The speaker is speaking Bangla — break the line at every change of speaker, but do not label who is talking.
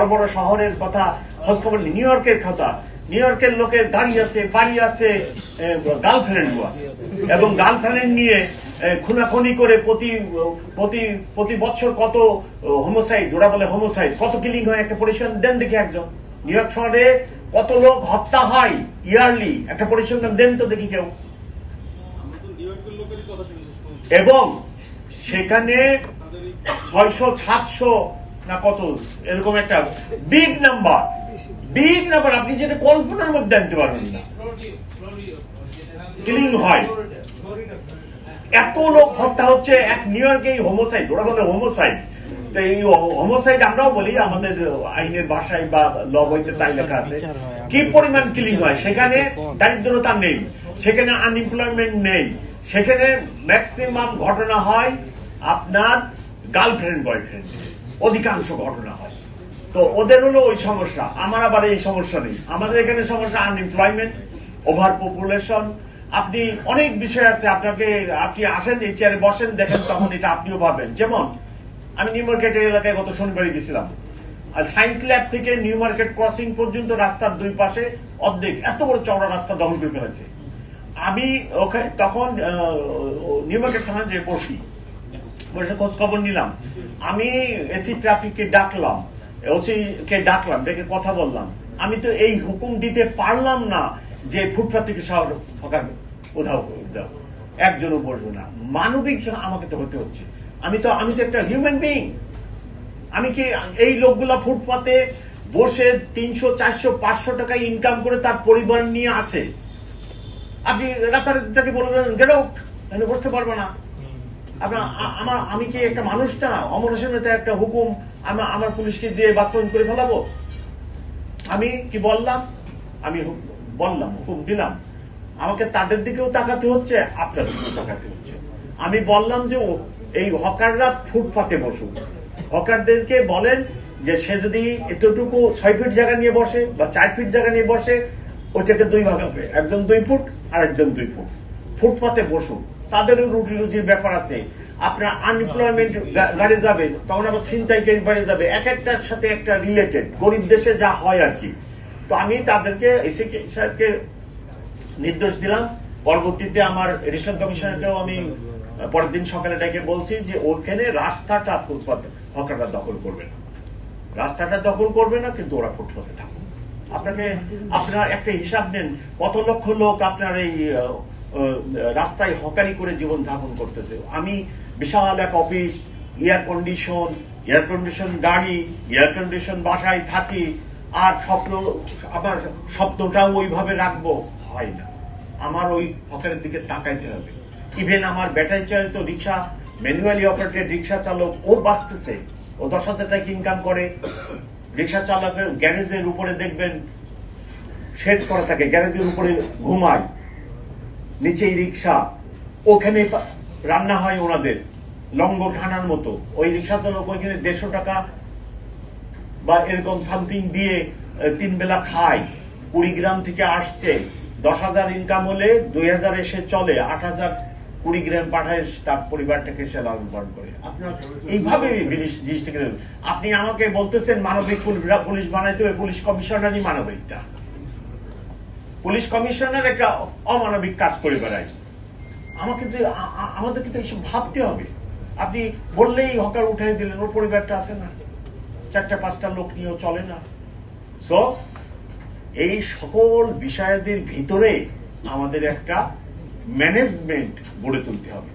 বড় বড় শহরের কথা, খোঁজখবর নিই। নিউ ইয়র্কের কথা। নিউ ইয়র্কের লোকের গাড়ি আছে, বাড়ি আছে গার্লফ্রেন্ড আছে। এবং গার্লফ্রেন্ড নিয়ে খুনাখুনি করে প্রতি প্রতি প্রতি বছর কত হোমোসাইড ওরা বলে হোমোসাইড কত কিলিং হয় একটা পরিসংখ্যান দেন দেখি একজন। নিউ ইয়র্ক শহরে কত লোক হত্যা হয় ইয়ারলি একটা পরিসংখ্যান দেন তো দেখি কেউ। এবং সেখানে ছয়শো, সাতশো না কত? এরকম একটা বিগ নাম্বার বিগ নাম্বার আপনি যেটা কল্পনার মধ্যে আনতে পারবেন না। হয়। এত লোক হত্যা হচ্ছে, এক নিউ ইয়র্কে হোমোসাইড ওরা বলে হোমোসাইড তো এই হোমোসাইড আমরাও বলি, আমাদের আইনের ভাষায় বা ল বইতে তাই লেখা আছে। কি পরিমাণ কিলিং হয়? সেখানে দারিদ্রতা নেই, সেখানে আনএমপ্লয়মেন্ট নেই, সেখানে ম্যাক্সিমাম ঘটনা হয় আপনার গার্লফ্রেন্ড বয়ফ্রেন্ড অধিকাংশ ঘটনা হয়। তো ওদের হলো ওই সমস্যা। আমার আবার এই সমস্যা নেই। আমাদের এখানে সমস্যা আনএমপ্লয়মেন্ট ওভার পপুলেশন আপনি অনেক বিষয় আছে, আপনাকে, আপনি আসেন, এই চেয়ারে বসেন, দেখেন তখন এটা আপনিও ভাবেন। যেমন, আমি নিউ মার্কেটের এলাকায় গত শনিবারে গেছিলাম। আর সায়েন্স ল্যাব থেকে নিউ মার্কেট ক্রসিং পর্যন্ত রাস্তার দুই পাশে অর্ধেক, এত বড় চওড়া রাস্তা দখল করে ফেলেছে। আমি ওখানে তখন নিউ মার্কেট থানায় যে বসি বসে খোঁজ খবর নিলাম। আমি এসি ট্রাফিককে ডাকলাম ওসি কে ডাকলাম, ডেকে কথা বললাম। আমি তো এই হুকুম দিতে পারলাম না যে ফুটপাত থেকে শহর ফাঁকা কোথাও একজনও বসবে না। মানবিক আমাকে তো হতে হচ্ছে। আমি তো আমি তো একটা হিউম্যান বিং আমি কি এই লোকগুলা ফুটপাতে বসে তিনশো, চারশো, পাঁচশো টাকা ইনকাম করে তার পরিবার নিয়ে আছে? আপনি রাতারাতি তাকে বলবেন আউট বসতে পারবে না। আপনার আমার, আমি কি একটা মানুষ না অমনুষের একটা হুকুম আমার আমার পুলিশকে দিয়ে বাস্তবায়ন করে ফেলাবো? আমি কি বললাম? আমি বললাম, হুকুম দিলাম। আমাকে তাদের দিকেও তাকাতে হচ্ছে, আপনাদের দিকেও তাকাতে হচ্ছে। আমি বললাম যে এই হকাররা ফুটপাতে বসুক। হকারদেরকে বলেন যে সে যদি এতটুকু ছয় ফিট জায়গা নিয়ে বসে বা চার ফিট জায়গা নিয়ে বসে, ওইটাকে দুই ভাগ হবে, একজন দুই ফুট আর একজন দুই ফুট। ফুটপাতে বসুন তাদেরও রুটি রুজির ব্যাপার আছে। আপনার আনএমপ্লয়মেন্ট গাড়ি যাবে, তখন আবার ছিনতাইকারী বাড়ি যাবে? এক একটার সাথে একটা রিলেটেড গরিব দেশে যা হয় আর কি। তো আমি তাদেরকে, এসে সাহেবকে নির্দেশ দিলাম। পরবর্তীতে আমার এডিশনাল কমিশনারকেও আমি, পরের দিন সকালে ডেকে বলছি যে ওখানে রাস্তাটা ফুটপাত, হকাররা দখল করবে না। রাস্তাটা দখল করবে না, কিন্তু ওরা ফুটপাতে থাকুক। আপনাকে, আপনার একটা হিসাব নেন, কত লক্ষ লোক আপনার এই রাস্তায় হকারি করে জীবন যাপন করতেছে। আমি বিশাল এক office air condition air condition গাড়ি এয়ার কন্ডিশন বাসায় থাকি, আর স্বপ্ন, আমার স্বপ্নটাও ওইভাবে রাখব। হয় না। আমার ওই হকারের দিকে তাকাইতে হবে। ইভেন আমার ব্যাটারি চালিত রিক্সা ম্যানুয়ালি অপারেটেড রিক্সা চালক, ও বাঁচতেছে। ও দশ হাজার টাকা ইনকাম করে। রিক্সা চালকের গ্যারেজের উপরে দেখবেন শেড করা থাকে গ্যারেজের উপরে ঘুমায়। নিচেই রিক্সা ওখানে রান্না হয় ওনাদের লঙ্গ ঠানার মতো। ওই রিক্সা চালক ওইখানে দেড়শো টাকা বা এরকম সামথিং দিয়ে তিন বেলা খায়। কুড়িগ্রাম থেকে আসছে। দশ হাজার ইনকাম হলে দুই হাজার এসে চলে। আট হাজার কুড়িগ্রাম পাঠায় তার পরিবারটাকে সে লালন পালন করে। আপনার এইভাবে জিনিস- জিনিসটাকে আপনি আমাকে বলতেছেন মানবিক পুলিশ বানাইতে হবে, পুলিশ কমিশনারই মানবিকটা। পুলিশ কমিশনের একটা অমানবিক কাজ করে বেড়ায়। আমাকে আমাদের কিন্তু এইসব ভাবতে হবে। আপনি বললেই হকার উঠাই দিলেন, ওর পরিবারটা আছে না? চারটা, পাঁচটা লোক নিয়েও চলে না। সো এই সকল বিষয়াদের ভিতরে আমাদের একটা ম্যানেজমেন্ট গড়ে তুলতে হবে।